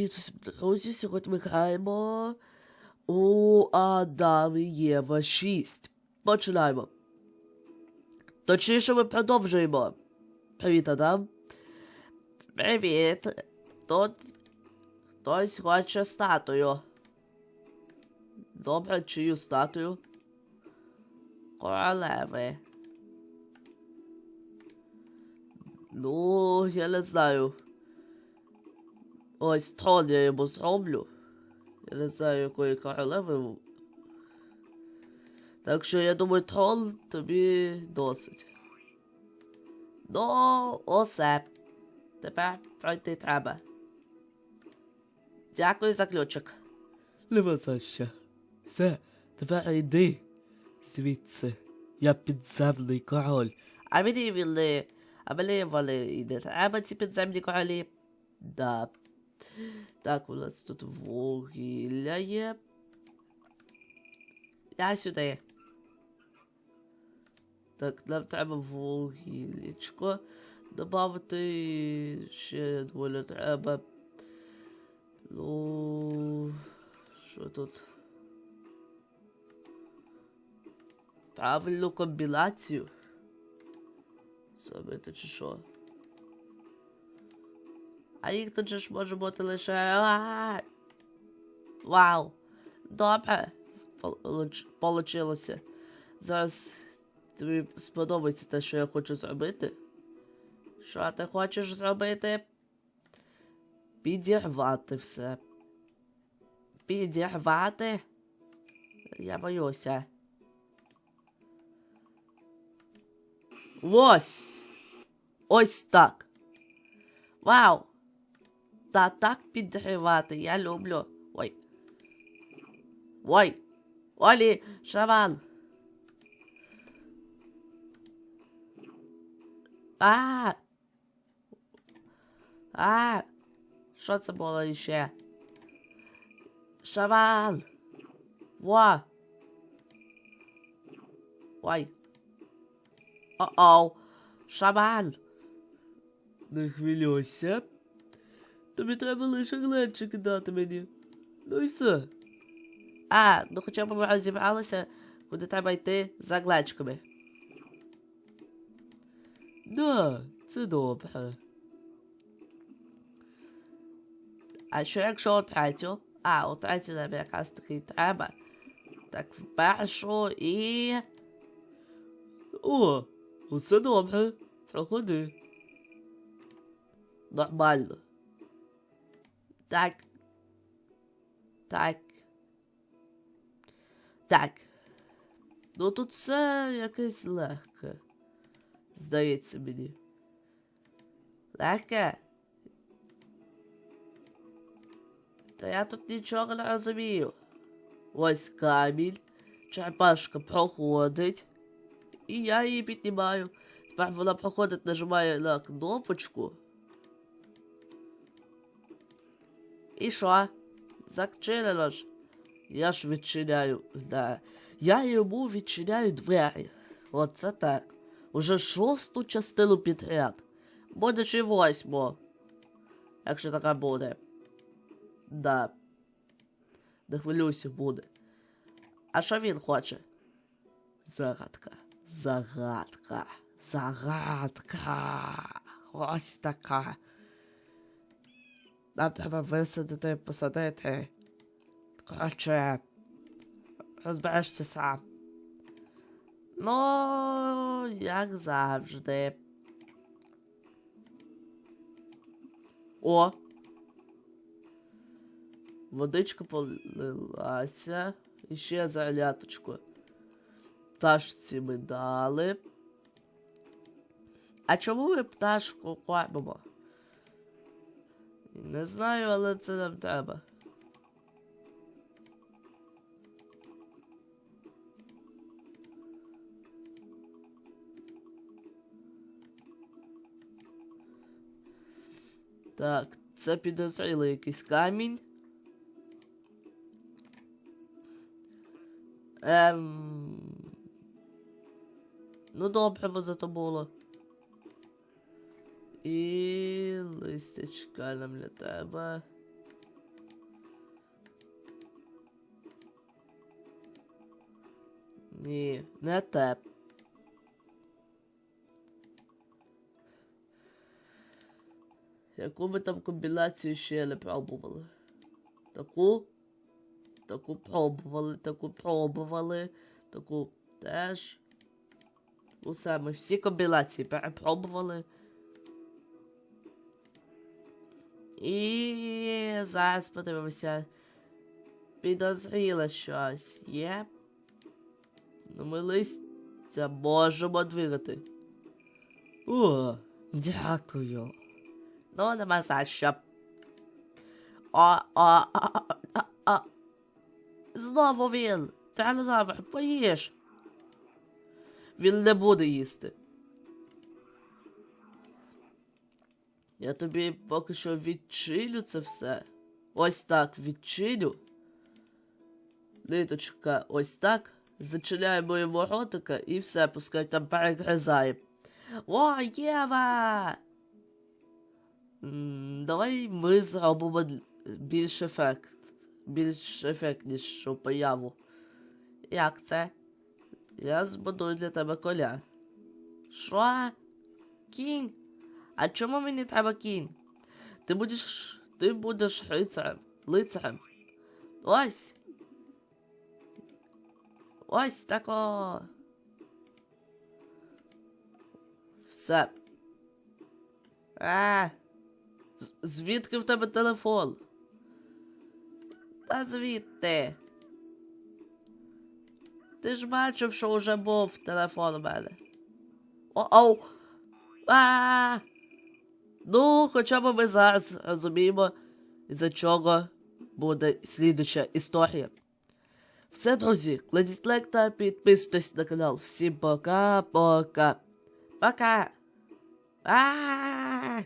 Привіт друзі! Сьогодні ми граємо у Адам Єва 6. Починаємо. Точніше, ми продовжуємо. Привіт, Адам. Привіт. Тут хтось хоче статую. Добре, чию статую? Королеви. Ну, я не знаю. Ось трон я йому зроблю. Я не знаю, якої королеви. Так що я думаю, трон тобі досить. Ну, усе. Тепер пройти треба. Дякую за ключик. Нема за що. Все, тепер йди звідси. Я підземний король. А мені вони. А мені вони і не треба ці підземні королі. Да. Так, у нас тут вугілля є. Я сюди. Так, нам треба вугіллячко добавити. Ще доволі треба. Ну. Що тут? Правильну комбінацію. Зробити чи що? А їх тут же ж може бути лише. Вау! Добре. Получ- Получилося. Зараз тобі сподобається те, що я хочу зробити. Що ти хочеш зробити? Підірвати все. Підірвати? Я боюся. Ось! Ось так. Вау! Та так підривати, я люблю. Ой. Ой. Олі, шаван. А. А. Що це було іще? Шаван. Во. Ой. О-оу. Шаман. Не хвилюйся. Тобі треба лише глечик дати мені. Ну і все. А, ну хоча б ми розібралися, куди треба йти за глечками. Да, це добре. А що якщо у третю? А, у третю нам якраз таки треба. Так, в першу і. О, усе добре. Проходи. Нормально. Так. Так. Так. Ну тут все якесь легке. Здається мені. Легке? Та я тут нічого не розумію. Ось камінь. Черепашка проходить. І я її піднімаю. Тепер вона проходить, нажимає на кнопочку. І що? Зачинено ж. Я ж відчиняю. Да. Я йому відчиняю двері. Оце так. Уже шосту частину підряд. Буде чи восьму. Якщо така буде. Да. Не хвилюйся буде. А що він хоче? Загадка. Загадка. Загадка. Ось така. Нам треба висадити, посадити. Коротше, розберешся сам. Ну, як завжди. О! Водичка полилася. І ще заляточку. Пташці ми дали. А чому ми пташку кормимо? Не знаю, але це нам треба. Так, це підозрілий якийсь камінь. Ем... Ну добре, бо зато було. І листячка нам для тебе. Ні, не те. Яку ми там комбінацію ще не пробували? Таку? Таку пробували, таку пробували, таку теж. Усе ми всі комбінації перепробували. І зараз подивимося. Підозріло щось є. Ну, ми листя можемо двигати. О, дякую. Ну, нема за що. О, о, о, о, о. Знову він. Тиранозавр, поїж. Він не буде їсти. Я тобі поки що відчилю це все. Ось так відчилю. Ниточка, ось так. Зачиняємо йому ротика і все, пускай там перегризає. О, Єва! Давай ми зробимо більш ефект. Більш ефектнішу появу. Як це? Я збудую для тебе коля. Що? Кінь? А чому мені треба кінь? Ти будеш. Ти будеш лицарем. Лицарем. Ось. Ось тако. Все. А. Звідки в тебе телефон? Та звідти. Ти ж бачив, що вже був телефон у мене. О-оу. А. Ну, хоча б ми зараз розуміємо, із-за чого буде слідуча історія. Все, друзі, кладіть лайк та підписуйтесь на канал. Всім пока-пока. Пока. А.